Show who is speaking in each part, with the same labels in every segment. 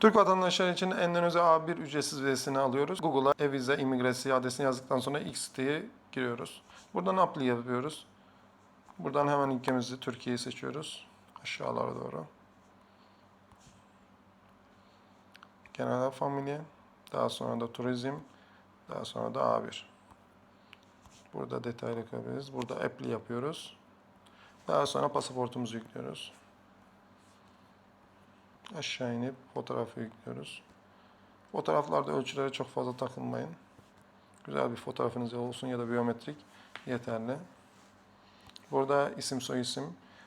Speaker 1: Türk vatandaşları için Endonezya A1 ücretsiz vizesini alıyoruz. Google'a e-vize imigresi adresini yazdıktan sonra X siteye giriyoruz. Buradan apply yapıyoruz. Buradan hemen ülkemizi Türkiye'yi seçiyoruz. Aşağılara doğru. Genel familya. Daha sonra da turizm. Daha sonra da A1. Burada detaylı bakabiliriz. Burada apply yapıyoruz. Daha sonra pasaportumuzu yüklüyoruz. Aşağı inip fotoğrafı yüklüyoruz. Fotoğraflarda ölçülere çok fazla takılmayın. Güzel bir fotoğrafınız olsun ya da biyometrik yeterli. Burada isim soy isim.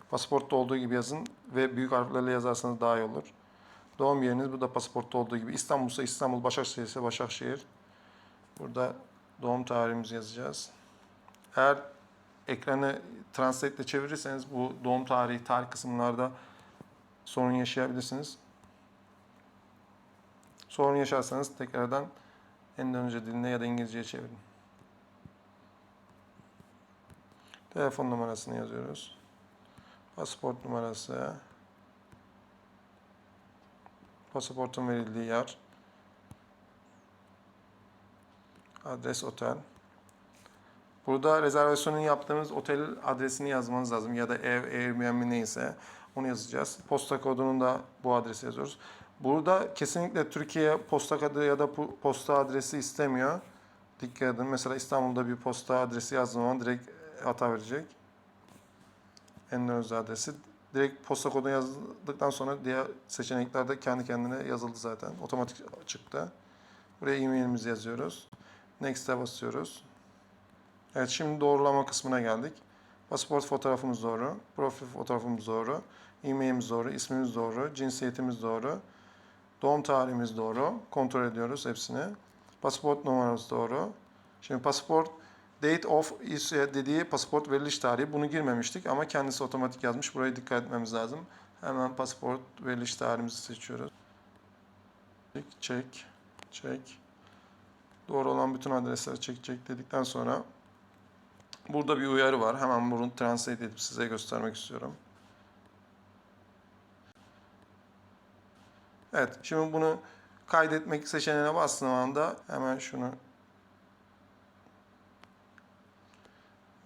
Speaker 1: Pasaportta olduğu gibi yazın ve büyük harflerle yazarsanız daha iyi olur. Doğum yeriniz burada pasaportta olduğu gibi. İstanbul'sa İstanbul, Başakşehir ise Başakşehir. Burada doğum tarihimizi yazacağız. Eğer ekranı translate ile çevirirseniz bu doğum tarihi, tarih kısımlarda sorun yaşayabilirsiniz. Sorun yaşarsanız tekrardan Endonezya diline ya da İngilizceye çevirin. Telefon numarasını yazıyoruz. Pasaport numarası. Pasaportun verildiği yer. Adres otel. Burada rezervasyonunu yaptığımız otel adresini yazmanız lazım ya da ev, Airbnb neyse onu yazacağız. Posta kodunu da bu adrese yazıyoruz. Burada kesinlikle Türkiye posta kodu ya da posta adresi istemiyor. Dikkat edin. Mesela İstanbul'da bir posta adresi yazdığım zaman direkt hata verecek. Endonezya adresi. Direkt posta kodunu yazdıktan sonra diğer seçeneklerde kendi kendine yazıldı zaten. Otomatik çıktı. Buraya e-mailimizi yazıyoruz. Next'e basıyoruz. Evet şimdi doğrulama kısmına geldik. Pasaport fotoğrafımız doğru, profil fotoğrafımız doğru, e-mailimiz doğru, ismimiz doğru, cinsiyetimiz doğru, doğum tarihimiz doğru. Kontrol ediyoruz hepsini. Pasaport numaramız doğru. Şimdi pasaport date of ise dediği pasaport veriliş tarihi. Bunu girmemiştik ama kendisi otomatik yazmış. Buraya dikkat etmemiz lazım. Hemen pasaport veriliş tarihimizi seçiyoruz. Çek, çek, çek. Doğru olan bütün adresleri çek, çek dedikten sonra Burada bir uyarı var. Hemen bunu translate edip size göstermek istiyorum. Evet, şimdi bunu kaydetmek seçeneğine bastığım anda hemen şunu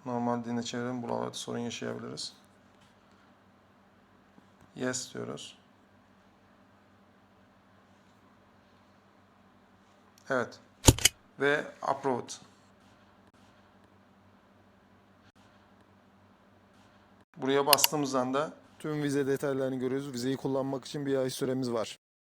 Speaker 1: normal diline çevirelim. Buralarda sorun yaşayabiliriz. Yes diyoruz. Evet. Ve approved. Buraya bastığımız anda
Speaker 2: Tüm vize detaylarını görüyoruz. Vizeyi kullanmak için bir ay süremiz var.